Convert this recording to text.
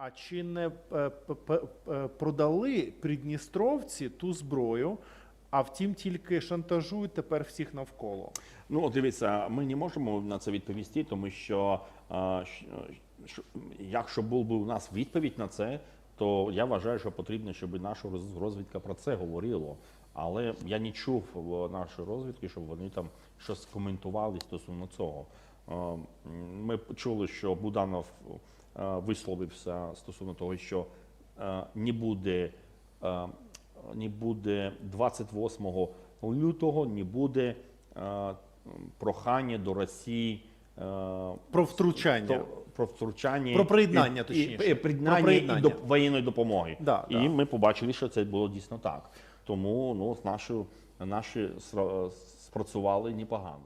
А чи не е, е, продали придністровці ту зброю, а втім тільки шантажують тепер всіх навколо? Ну, дивіться, ми не можемо на це відповісти, тому що е, що- якщо був би у нас відповідь на це, то я вважаю, що потрібно, щоб наша роз- розвідка про це говорила. Але я не чув в нашої розвідки, щоб вони там щось коментували стосовно цього. Ми чули, що Буданов висловився стосовно того, що е, не буде, е, не буде 28 лютого, не буде е, прохання до Росії. е, Про втручання. про втручання Про приєднання, і, точніше. і, і, приєднання Про приєднання. і до воєнної допомоги. Да, і да. ми побачили, що це було дійсно так. Тому ну, наші, наші спрацювали непогано.